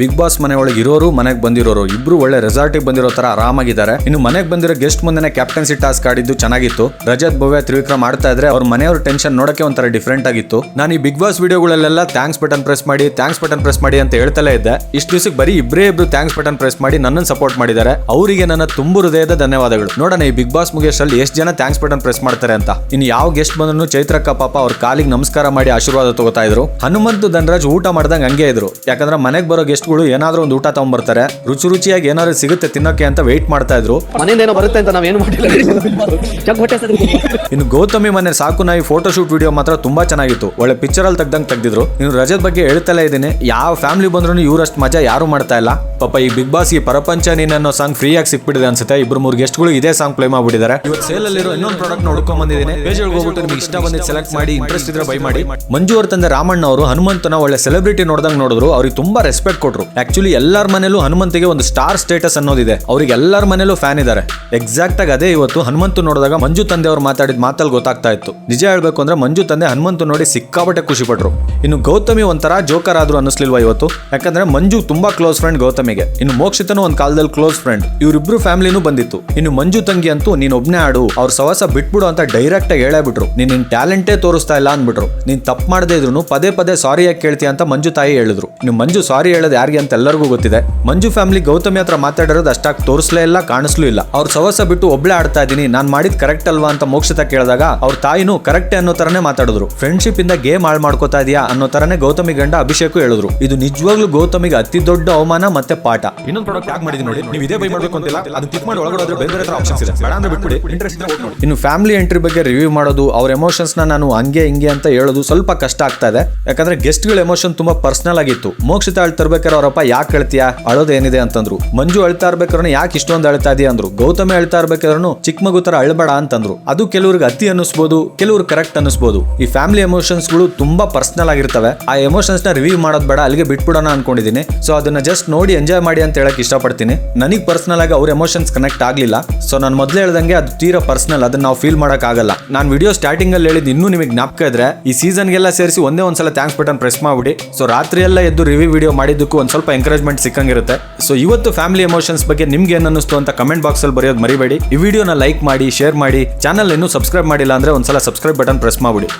Big boss ಮನೆ ಒಳಗೆ ಇರೋರು, ಮನೆಗೆ ಬಂದಿರೋರು, ಇಬ್ರು ಒಳ್ಳೆ ರೆಸಾರ್ಟಿಗೆ ಬಂದಿರೋ ತರ ಆರಾಮಾಗಿದ್ದಾರೆ. ಇನ್ನು ಮನೆಗೆ ಬಂದಿರೋ ಗೆಸ್ಟ್ ಮುಂದೆ ಕ್ಯಾಪ್ಟನ್ಸಿ ಟಾಸ್ಕ್ ಆಡಿದ್ದು ಚೆನ್ನಾಗಿತ್ತು. ರಜತ್, ಭವ್ಯ, ತ್ರಿವಿಕ್ರಮ್ ಆಡ್ತಾ ಇದ್ರೆ ಅವ್ರ ಮನೆಯವ್ರ ಟೆನ್ಷನ್ ನೋಡಕ್ಕೆ ಒಂಥರ ಡಿಫ್ರೆಂಟ್ ಆಗಿತ್ತು. ನಾನು ಈ ಬಿಗ್ ಬಾಸ್ ವಿಡಿಯೋಗಳಲ್ಲೆಲ್ಲ ಥ್ಯಾಂಕ್ಸ್ ಬಟನ್ ಪ್ರೆಸ್ ಮಾಡಿ ಥ್ಯಾಂಕ್ಸ್ ಬಟನ್ ಪ್ರೆಸ್ ಮಾಡಿ ಅಂತ ಹೇಳ್ತಲೇ ಇದ್ದೆ. ಇಷ್ಟು ದಿವಸಕ್ಕೆ ಬರೀ ಇಬ್ಬರೇ ಇಬ್ರು ಥ್ಯಾಂಕ್ಸ್ ಬಟನ್ ಪ್ರೆಸ್ ಮಾಡಿ ನನ್ನನ್ನು ಸಪೋರ್ಟ್ ಮಾಡಿದ್ದಾರೆ. ಅವರಿಗೆ ನನ್ನ ತುಂಬು ಹೃದಯದ ಧನ್ಯವಾದಗಳು. ನೋಡೋಣ ಈ ಬಿಗ್ ಬಾಸ್ ಮುಗಿಯೋಷ್ಟರಲ್ಲಿ ಎಷ್ಟು ಜನ ಥ್ಯಾಂಕ್ಸ್ ಬಟನ್ ಪ್ರೆಸ್ ಮಾಡ್ತಾರೆ ಅಂತ. ಇನ್ನು ಯಾವ ಗೆಸ್ಟ್ ಬಂದ್ರು ಚೈತ್ರಕ್ಕ ಪಾಪ ಅವ್ರ ಕಾಲಿಗೆ ನಮಸ್ಕಾರ ಮಾಡಿ ಆಶೀರ್ವಾದ ತಗೋತಾ ಇದ್ರು. ಹನುಮಂತು ಧನರಾಜ್ ಊಟ ಮಾಡ್ದಂಗೆ ಹಂಗೆ ಇದ್ರು. ಯಾಕಂದ್ರೆ ಮನೆಗೆ ಬರೋ ಗೆಸ್ಟ್ಗಳು ಏನಾದ್ರೂ ಒಂದು ಊಟ ತಗೊಂಡ್ಬರ್ತಾರೆ. ರುಚಿ ರುಚಿಯಾಗಿ ಏನಾದ್ರು ಸಿಗುತ್ತೆ ತಿನ್ನೋಕೆ ಅಂತ ವೆಯ್ಟ್ ಮಾಡ್ತಾ ಇದ್ರು. ಮನೆಯಿಂದ ಏನೋ ಬರುತ್ತೆ ಅಂತ ನಾವೇನು ಮಾಡಿಲ್ಲ. ಇನ್ನು ಗೌತಮಿ ಮನೆ ಸಾಕು ನಾಯಿ ಫೋಟೋ ಶೂಟ್ ವಿಡಿಯೋ ಮಾತ್ರ ತುಂಬಾ ಚೆನ್ನಾಗಿತ್ತು. ಒಳ್ಳೆ ಪಿಕ್ಚರ್ ಅಲ್ಲಿ ತೆಗ್ದಂಗೆ ತೆಗ್ದಿದ್ರು. ಇನ್ನು ರಜದ ಬಗ್ಗೆ ಹೇಳ್ತಲೇ ಇದ್ದೀನಿ. ಯಾವ ಫ್ಯಾಮಿಲಿ ಬಂದ್ರು ಇವರಷ್ಟು ಮಜಾ ಯಾರು ಮಾಡ್ತಾ ಇಲ್ಲ. ಪಾಪ ಈ ಬಿಗ್ ಬಾಸ್ ಈ ಪರಪಂಚ ನೀನ್ ಅನ್ನೋ ಸಾಂಗ್ ಫ್ರೀ ಆಗಿ ಸಿಕ್ಬಿಟ್ಟಿದೆ ಅನ್ಸುತ್ತೆ. ಇಬ್ರು ಮೂರು ಗೆಸ್ಟ್ಗಳು ಇದೇ ಸಾಂಗ್ ಪ್ಲೇ ಮಾಡ್ಬಿಟ್ಟಿದ್ದಾರೆ. ಇವತ್ತು ಸೇಲ್ ಅಲ್ಲಿರೋ ಇನ್ನೊಂದು ಪ್ರಾಡಕ್ಟ್ ನೋಡ್ಕೊಂಡ್ ಬಂದಿದ್ದೀನಿ. ಪೇಜ್ ಹೋಗ್ಬಿಟ್ಟು ನಿಮ್ಗೆ ಇಷ್ಟ ಬಂದಿದ್ದು ಸೆಲೆಕ್ಟ್ ಮಾಡಿ ಇಂಟ್ರೆಸ್ಟ್ ಇದ್ರೆ ಬೈ ಮಾಡಿ. ಮಂಜು ಅವ್ರ ತಂದೆ ರಾಮಣ್ಣ ಅವರು ಹನುಮಂತನ ಒಳ್ಳೆ ಸೆಲೆಬ್ರಿಟಿ ನೋಡ್ದಂಗ್ ನೋಡಿದ್ರು. ಅವ್ರಿಗೆ ತುಂಬಾ ರೆಸ್ಪೆಕ್ಟ್ ಕೊಟ್ರು. ಆಕ್ಚುಲಿ ಎಲ್ಲರ ಮನೇಲೂ ಹನುಮಂತಿಗೆ ಒಂದು ಸ್ಟಾರ್ ಸ್ಟೇಟಸ್ ಅನ್ನೋದಿದೆ. ಅವ್ರಿಗೆ ಎಲ್ಲರ ಮನೇಲೂ ಫ್ಯಾನ್ ಇದ್ದಾರೆ ಎಕ್ಸಾಕ್ಟ್ ಆಗಿ ಅದೇ ಇವತ್ತು ಹನುಮಂತು ನೋಡಿದಾಗ ಮಂಜು ತಂದೆ ಅವ್ರು ಮಾತಾಡಿದ ಮಾತಲ್ಲಿ ಗೊತ್ತಾಗ್ತಾ ಇತ್ತು. ನಿಜ ಹೇಳ್ಬೇಕು ಅಂದ್ರೆ ಮಂಜು ತಂದೆ ಹನುಮಂತು ನೋಡಿ ಸಿಕ್ಕಾಪಟ್ಟೆ ಖುಷಿ ಪಟ್ರು. ಇನ್ನು ಗೌತಮಿ ಒಂಥರ ಜೋಕರ್ ಆದ್ರೂ ಅನ್ನಿಸ್ಲಿಲ್ವಾ ಇವತ್ತು? ಯಾಕಂದ್ರೆ ಮಂಜು ತುಂಬಾ ಕ್ಲೋಸ್ ಫ್ರೆಂಡ್ ಗೌತಮಿಗೆ. ಇನ್ನು ಮೋಕ್ಷಿತನು ಒಂದ್ ಕಾಲದಲ್ಲಿ ಕ್ಲೋಸ್ ಫ್ರೆಂಡ್ ಇವರಿಬ್ರು ಫ್ಯಾಮಿಲಿನೂ ಬಂದಿತ್ತು. ಇನ್ನು ಮಂಜು ತಂಗಿ ಅಂತೂ ನೀನ್ ಒಬ್ನೇ ಆಡು, ಅವ್ರ ಸವಾಸ ಬಿಟ್ಬಿಡು ಅಂತ ಡೈರೆಕ್ಟ್ ಆಗಿ ಹೇಳೇ ಬಿಟ್ರು ನೀನ್ ನಿನ್ ಟ್ಯಾಲೆಂಟೇ ತೋರಿಸ್ತಾ ಇಲ್ಲ ಅಂದ್ಬಿಟ್ರು. ನೀನ್ ತಪ್ಪು ಮಾಡದೇ ಇದ್ರು ಪದೇ ಪದೇ ಸಾರಿ ಯಾಕೆ ಕೇಳ್ತೀಯ ಅಂತ ಮಂಜು ತಾಯಿ ಹೇಳಿದ್ರು. ಇನ್ನು ಮಂಜು ಸಾರಿ ಹೇಳೋದು ಯಾರಿಗೆ ಅಂತ ಎಲ್ಲರಿಗೂ ಗೊತ್ತಿದೆ. ಮಂಜು ಫ್ಯಾಮಿಲಿ ಗೌತಮಿ ಹತ್ರ ಮಾತಾಡಿರೋದು ಅಷ್ಟಾಗಿ ತೋರಿಸ್ಲೇ ಇಲ್ಲ ಕಾಣಿಸ್ಲೂ ಇಲ್ಲ. ಅವ್ರ ಸವಸ ಬಿಟ್ಟು ಒಬ್ಳೆ ಆಡ್ತಾ ಇದೀನಿ ನಾನು ಮಾಡಿದ್ ಕರೆಕ್ಟ್ ಅಲ್ವಾ ಅಂತ ಮೋಕ್ಷಿತ ಕೇಳಿದಾಗ ಅವ್ರ ತಾಯಿನೂ ಕರೆಕ್ಟ್ ಅನ್ನೋ ತರನೇ ಮಾತಾಡಿದ್ರು. ಫ್ರೆಂಡ್ಶಿಪ್ ಇಂದ ಗೇಮ್ ಹಾಳು ಮಾಡ್ಕೋತಾ ಇದೆಯಾ ಅನ್ನೋ ತರನೇ ಗೌತಮಿ ಗಂಡ ಅಭಿಷೇಕ್ ಹೇಳಿದ್ರು. ಇದು ನಿಜವಾಗ್ಲೂ ಗೌತಮಿಗೆ ಅತಿ ದೊಡ್ಡ ಅವಮಾನ ಮತ್ತೆ ಪಾಠ. ಇನ್ನೊಂದು ಪ್ರಾಡಕ್ಟ್ ಯಾಕೆ ಮಾಡಿದೀನಿ ನೋಡಿ ನೀವು ಇದೇ ಬೈ ಮಾಡಬೇಕು ಅಂತಿಲ್ಲ ಅದನ್ನ ಕ್ಲಿಕ್ ಮಾಡಿ ಒಳಗಡೆ ಬೇರೆ ಬೇರೆ ಆಪ್ಷನ್ಸ್ ಇದೆ ಬೇಡ ಅಂದ್ರೆ ಬಿಟ್ಬಿಡಿ ಇಂಟ್ರೆಸ್ಟ್ ಇದ್ರೆ ನೋಡಿ. ಇನ್ನು ಫ್ಯಾಮಿಲಿ ಎಂಟ್ರಿ ಬಗ್ಗೆ ರಿವ್ಯೂ ಮಾಡೋದು ಅವ್ರ ಎಮೋಷನ್ಸ್ನ ನಾನು ಹಂಗೆ ಹಿಂಗೆ ಅಂತ ಹೇಳೋದು ಸ್ವಲ್ಪ ಕಷ್ಟ ಆಗ್ತಾ ಇದೆ. ಯಾಕಂದ್ರೆ ಗೆಸ್ಟ್ಗಳ ಎಮೋಷನ್ ತುಂಬಾ ಪರ್ಸನಲ್ ಆಗಿತ್ತು. ಮೋಕ್ಷಿತ ಅಳ್ತಾ ಇರ್ಬೇಕಾದ್ರೆ ಅವರಪ್ಪ, ಯಾಕೆ ಅಳೋದು ಏನಿದೆ ಅಂತಂದ್ರು. ಮಂಜು ಅಳ್ತಾ ಇರ್ಬೇಕಾದ್ರೆ ಯಾಕೆ ಇಷ್ಟೊಂದು ಅಳ್ತಾ ಇದೆಯಾ ಅಂದ್ರು. ಗೌತಮಿ ಅಳ್ತಾ ಇರ್ಬೇಕಾದ್ರೂ ಚಿಕ್ಕ ಮಗು ತರ ಅಳ್ಬೇಡ ಅಂತಂದ್ರು. ಅದು ಕೆಲವ್ರಿಗೆ ಅತಿ ಅನ್ನಿಸ್ಬೋದು, ಕೆಲವ್ರು ಕರೆಕ್ಟ್ ಅನ್ನಿಸ್ಬೋದು. ಈ ಫ್ಯಾಮಿಲಿ ಎಮೋಷನ್ಸ್ಗಳು ತುಂಬಾ ಪರ್ಸನಲ್ ಆಗಿರ್ತವೆ. ಆ ಎಮೋಷನ್ಸ್ನ ರಿವ್ಯೂ ಮಾಡೋದು ಬೇಡ, ಅಲ್ಲಿಗೆ ಬಿಟ್ಬಿಡೋಣ ಅನ್ಕೊಂಡಿದ್ದೀನಿ ಸೊ ಅದನ್ನ ಜಸ್ಟ್ ನೋಡಿ ಎಂಜಾಯ್ ಮಾಡಿ ಅಂತ ಹೇಳಕ್ ಇಷ್ಟಪಡ್ತೀನಿ. ನನಗೆ ಪರ್ಸನಲ್ ಆಗಿ ಅವ್ರ ಎಮೋಷನ್ಸ್ ಕನೆಕ್ಟ್ ಆಗ್ಲಿಲ್ಲ. ಸೊ ನಾನು ಮೊದಲೇ ಹೇಳ್ದಂಗೆ ಅದು ತೀರಾ ಪರ್ಸನಲ್ ಅದನ್ನ ನಾವು ಫೀಲ್ ಮಾಡಕ್ ಆಗಲ್ಲ. ನಾನು ವಿಡಿಯೋ ಸ್ಟಾರ್ಟಿಂಗ್ ಅಲ್ಲಿ ಹೇಳಿದ್ ಇನ್ನೂ ನಿಮಗೆ ಜ್ಞಾಪಕ ಇದ್ರೆ, ಈ ಸೀಸನ್ಗೆಲ್ಲ ಸೇರಿಸಿ ಒಂದೇ ಒಂದ್ಸಲ ಥ್ಯಾಂಕ್ಸ್ ಬಟನ್ ಪ್ರೆಸ್ ಮಾಡ್ಬಿಡಿ. ಸೊ ರಾತ್ರಿ ಎಲ್ಲ ಎದ್ದು ರಿವ್ಯೂ ವಿಡಿಯೋ ಮಾಡಿದ್ದಕ್ಕೂ ಒಂದು ಸ್ವಲ್ಪ ಎಂಕರೇಜ್ಮೆಂಟ್ ಸಿಕ್ಕಂಗಿರುತ್ತೆ. ಸೊ ಇವತ್ತು ಫ್ಯಾಮಿಲಿ ಎಮೋಷನ್ಸ್ ಬಗ್ಗೆ ನಿಮ್ಗೆ ಏನು ಅನ್ನಿಸ್ತು ಅಂತ ಕಮೆಂಟ್ ಬಾಕ್ಸ್ ಅಲ್ಲಿ ಬರೆಯೋದು ಮರಿಬೇಡಿ. ಈ ವಿಡಿಯೋನ ಲೈಕ್ ಮಾಡಿ ಶೇರ್ ಮಾಡಿ. ಚಾನಲ್ ಇನ್ನೂ ಸಬ್ಸ್ಕ್ರೈಬ್ ಮಾಡಿಲ್ಲ ಅಂದ್ರೆ ಒಂದ್ಸಲ ಸಬ್ಸ್ಕ್ರೈಬ್ ಬಟನ್ ಪ್ರೆಸ್ ಮಾಡ್ಬಿಡಿ.